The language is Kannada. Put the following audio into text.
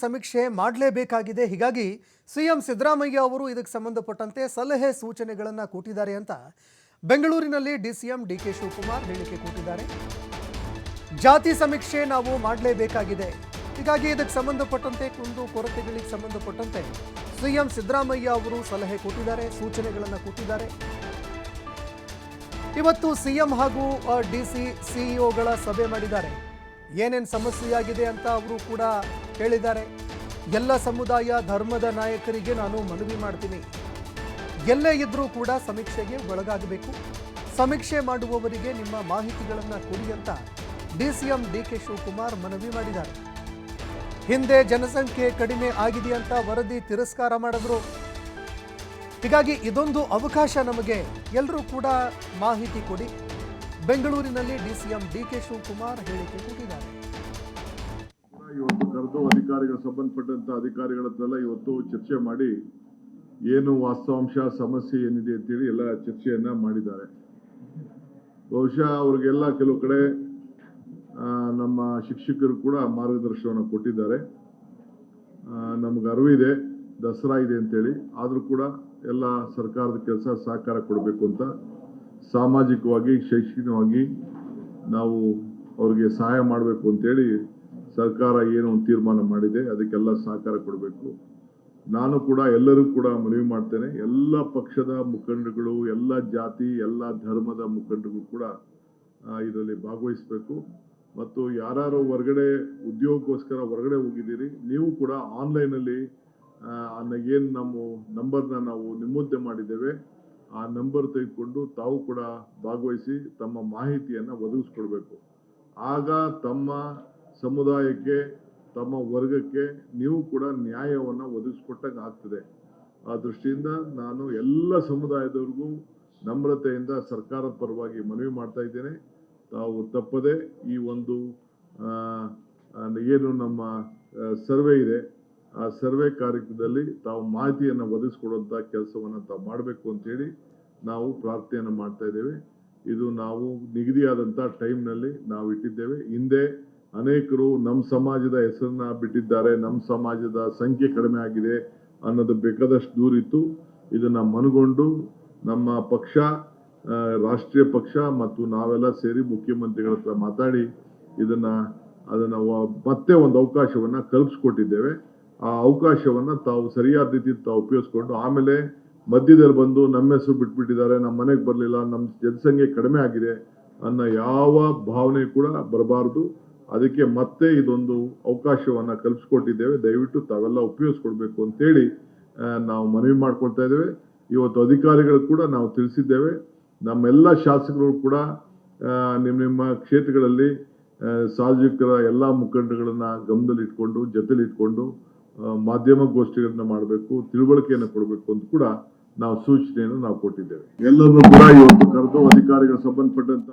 ಸಮೀಕ್ಷೆ ಮಾಡಲೇಬೇಕಾಗಿದೆ. ಹೀಗಾಗಿ ಸಿಎಂ ಸಿದ್ದರಾಮಯ್ಯ ಅವರು ಇದಕ್ಕೆ ಸಂಬಂಧಪಟ್ಟಂತೆ ಸಲಹೆ ಸೂಚನೆಗಳನ್ನು ಕೊಟ್ಟಿದ್ದಾರೆ ಅಂತ ಬೆಂಗಳೂರಿನಲ್ಲಿ ಡಿಸಿಎಂ ಡಿ ಕೆ ಶಿವಕುಮಾರ್ ಹೇಳಿಕೆ ಕೊಟ್ಟಿದ್ದಾರೆ. ಜಾತಿ ಸಮೀಕ್ಷೆ ನಾವು ಮಾಡಲೇಬೇಕಾಗಿದೆ. ಹೀಗಾಗಿ ಇದಕ್ಕೆ ಸಂಬಂಧಪಟ್ಟಂತೆ ಕುಂದು ಕೊರತೆಗಳಿಗೆ ಸಂಬಂಧಪಟ್ಟಂತೆ ಸಿಎಂ ಸಿದ್ದರಾಮಯ್ಯ ಅವರು ಸಲಹೆ ಕೊಟ್ಟಿದ್ದಾರೆ, ಸೂಚನೆಗಳನ್ನು ಕೊಟ್ಟಿದ್ದಾರೆ. ಇವತ್ತು ಸಿಎಂ ಹಾಗೂ ಡಿಸಿ ಸಿಇಒಗಳ ಸಭೆ ಮಾಡಿದ್ದಾರೆ. ಏನೇನು ಸಮಸ್ಯೆಯಾಗಿದೆ ಅಂತ ಅವರು ಕೂಡ ಹೇಳಿದ್ದಾರೆ. ಎಲ್ಲ ಸಮುದಾಯ, ಧರ್ಮದ ನಾಯಕರಿಗೆ ನಾನು ಮನವಿ ಮಾಡ್ತೀನಿ. ಎಲ್ಲೇ ಇದ್ರೂ ಕೂಡ ಸಮೀಕ್ಷೆಗೆ ಒಳಗಾಗಬೇಕು. ಸಮೀಕ್ಷೆ ಮಾಡುವವರಿಗೆ ನಿಮ್ಮ ಮಾಹಿತಿಗಳನ್ನು ಕೊಡಿ ಅಂತ D C M D K Shivakumar ಮನವಿ ಮಾಡಿದ್ದಾರೆ. ಹಿಂದೆ ಜನಸಂಖ್ಯೆ ಕಡಿಮೆ ಆಗಿದೆ ಅಂತ ವರದಿ ತಿರಸ್ಕಾರ ಮಾಡಿದ್ರು. ಹೀಗಾಗಿ ಇದೊಂದು ಅವಕಾಶ ನಮಗೆ. ಎಲ್ಲರೂ ಕೂಡ ಮಾಹಿತಿ ಕೊಡಿ. ಬೆಂಗಳೂರಿನಲ್ಲಿ ಡಿಸಿಎಂ ಡಿ ಕೆ ಶಿವಕುಮಾರ್ ಹೇಳಿಕೆ ಕೊಟ್ಟಿದ್ದಾರೆ. ಕರೆದು ಅಧಿಕಾರಿಗಳ ಸಂಬಂಧಪಟ್ಟಂತ ಅಧಿಕಾರಿಗಳ ಹತ್ರ ಇವತ್ತು ಚರ್ಚೆ ಮಾಡಿ ಏನು ವಾಸ್ತವಾಂಶ, ಸಮಸ್ಯೆ ಏನಿದೆ ಅಂತೇಳಿ ಎಲ್ಲ ಚರ್ಚೆಯನ್ನ ಮಾಡಿದ್ದಾರೆ. ಬಹುಶಃ ಅವ್ರಿಗೆಲ್ಲ ಕೆಲವು ಕಡೆ ನಮ್ಮ ಶಿಕ್ಷಕರು ಕೂಡ ಮಾರ್ಗದರ್ಶನವನ್ನು ಕೊಟ್ಟಿದ್ದಾರೆ. ನಮ್ಗೆ ಅರಿವಿದೆ ದಸರಾ ಇದೆ ಅಂತೇಳಿ. ಆದರೂ ಕೂಡ ಎಲ್ಲ ಸರ್ಕಾರದ ಕೆಲಸ ಸಹಕಾರ ಕೊಡಬೇಕು ಅಂತ ಸಾಮಾಜಿಕವಾಗಿ, ಶೈಕ್ಷಣಿಕವಾಗಿ ನಾವು ಅವ್ರಿಗೆ ಸಹಾಯ ಮಾಡಬೇಕು ಅಂತೇಳಿ ಸರ್ಕಾರ ಏನು ಒಂದು ತೀರ್ಮಾನ ಮಾಡಿದೆ, ಅದಕ್ಕೆಲ್ಲ ಸಹಕಾರ ಕೊಡಬೇಕು. ನಾನು ಕೂಡ, ಎಲ್ಲರೂ ಕೂಡ ಮನವಿ ಮಾಡ್ತೇನೆ. ಎಲ್ಲ ಪಕ್ಷದ ಮುಖಂಡರುಗಳು, ಎಲ್ಲ ಜಾತಿ, ಎಲ್ಲ ಧರ್ಮದ ಮುಖಂಡರು ಕೂಡ ಇದರಲ್ಲಿ ಭಾಗವಹಿಸಬೇಕು. ಮತ್ತು ಯಾರು ಹೊರಗಡೆ, ಉದ್ಯೋಗಕ್ಕೋಸ್ಕರ ಹೊರಗಡೆ ಹೋಗಿದ್ದೀರಿ, ನೀವು ಕೂಡ ಆನ್ಲೈನಲ್ಲಿ ಏನು ನಮ್ಮ ನಂಬರ್ನ ನಾವು ನಿಮ್ಮದ್ದೆ ಮಾಡಿದ್ದೇವೆ, ಆ ನಂಬರ್ ತೆಗೆದುಕೊಂಡು ತಾವು ಕೂಡ ಭಾಗವಹಿಸಿ ತಮ್ಮ ಮಾಹಿತಿಯನ್ನು ಒದಗಿಸ್ಕೊಡ್ಬೇಕು. ಆಗ ತಮ್ಮ ಸಮುದಾಯಕ್ಕೆ, ತಮ್ಮ ವರ್ಗಕ್ಕೆ ನೀವು ಕೂಡ ನ್ಯಾಯವನ್ನು ಒದಗಿಸ್ಕೊಟ್ಟಂಗೆ ಆಗ್ತದೆ. ಆ ದೃಷ್ಟಿಯಿಂದ ನಾನು ಎಲ್ಲ ಸಮುದಾಯದವ್ರಿಗೂ ನಮ್ರತೆಯಿಂದ ಸರ್ಕಾರದ ಪರವಾಗಿ ಮನವಿ ಮಾಡ್ತಾ ಇದ್ದೇನೆ. ತಾವು ತಪ್ಪದೆ ಈ ಒಂದು ಏನು ನಮ್ಮ ಸರ್ವೆ ಇದೆ. ಆ ಸರ್ವೆ ಕಾರ್ಯಕ್ರಮದಲ್ಲಿ ತಾವು ಮಾಹಿತಿಯನ್ನು ಒದಗಿಸ್ಕೊಡುವಂಥ ಕೆಲಸವನ್ನು ತಾವು ಮಾಡಬೇಕು ಅಂತೇಳಿ ನಾವು ಪ್ರಾರ್ಥನೆಯನ್ನು ಮಾಡ್ತಾ ಇದ್ದೇವೆ. ಇದು ನಾವು ನಿಗದಿಯಾದಂಥ ಟೈಮ್ನಲ್ಲಿ ನಾವು ಇಟ್ಟಿದ್ದೇವೆ ಹಿಂದೆ ಅನೇಕರು ನಮ್ಮ ಸಮಾಜದ ಹೆಸರನ್ನ ಬಿಟ್ಟಿದ್ದಾರೆ ನಮ್ಮ ಸಮಾಜದ ಸಂಖ್ಯೆ ಕಡಿಮೆ ಆಗಿದೆ ಅನ್ನೋದು ಬೇಕಾದಷ್ಟು ದೂರಿತ್ತು ಇದನ್ನ ಮನಗೊಂಡು ನಮ್ಮ ಪಕ್ಷ ರಾಷ್ಟ್ರೀಯ ಪಕ್ಷ ಮತ್ತು ನಾವೆಲ್ಲ ಸೇರಿ ಮುಖ್ಯಮಂತ್ರಿಗಳ ಹತ್ರ ಮಾತಾಡಿ ಇದನ್ನ, ಅದನ್ನ ಮತ್ತೆ ಒಂದು ಅವಕಾಶವನ್ನ ಕಲ್ಪಿಸ್ಕೊಟ್ಟಿದ್ದೇವೆ. ಆ ಅವಕಾಶವನ್ನ ತಾವು ಸರಿಯಾದ ರೀತಿ ತಾವು ಉಪಯೋಗಿಸ್ಕೊಂಡು ಆಮೇಲೆ ಮಧ್ಯದಲ್ಲಿ ಬಂದು ನಮ್ಮ ಹೆಸರು ಬಿಟ್ಬಿಟ್ಟಿದ್ದಾರೆ, ನಮ್ಮ ಮನೆಗೆ ಬರಲಿಲ್ಲ ನಮ್ಮ ಜನಸಂಖ್ಯೆ ಕಡಿಮೆ ಆಗಿದೆ ಅನ್ನೋ ಯಾವ ಭಾವನೆ ಕೂಡ ಬರಬಾರ್ದು. ಅದಕ್ಕೆ ಮತ್ತೆ ಇದೊಂದು ಅವಕಾಶವನ್ನು ಕಲ್ಪಿಸ್ಕೊಟ್ಟಿದ್ದೇವೆ. ದಯವಿಟ್ಟು ತಾವೆಲ್ಲ ಉಪಯೋಗಿಸ್ಕೊಡ್ಬೇಕು ಅಂತೇಳಿ ನಾವು ಮನವಿ ಮಾಡ್ಕೊಳ್ತಾ ಇದ್ದೇವೆ. ಇವತ್ತು ಅಧಿಕಾರಿಗಳು ಕೂಡ ನಾವು ತಿಳಿಸಿದ್ದೇವೆ. ನಮ್ಮೆಲ್ಲ ಶಾಸಕರು ಕೂಡ ನಿಮ್ಮ ನಿಮ್ಮ ಕ್ಷೇತ್ರಗಳಲ್ಲಿ ಸಾರ್ವಜನಿಕರ ಎಲ್ಲ ಮುಖಂಡಗಳನ್ನು ಗಮನದಲ್ಲಿ ಇಟ್ಕೊಂಡು ಜೊತೆಲಿ ಇಟ್ಕೊಂಡು ಮಾಡಬೇಕು, ತಿಳುವಳಿಕೆಯನ್ನು ಕೊಡಬೇಕು ಅಂತ ಕೂಡ ನಾವು ಸೂಚನೆಯನ್ನು ನಾವು ಕೊಟ್ಟಿದ್ದೇವೆ. ಎಲ್ಲರೂ ಕೂಡ ಇವತ್ತು ಕರೆದು ಅಧಿಕಾರಿಗಳ ಸಂಬಂಧಪಟ್ಟಂತ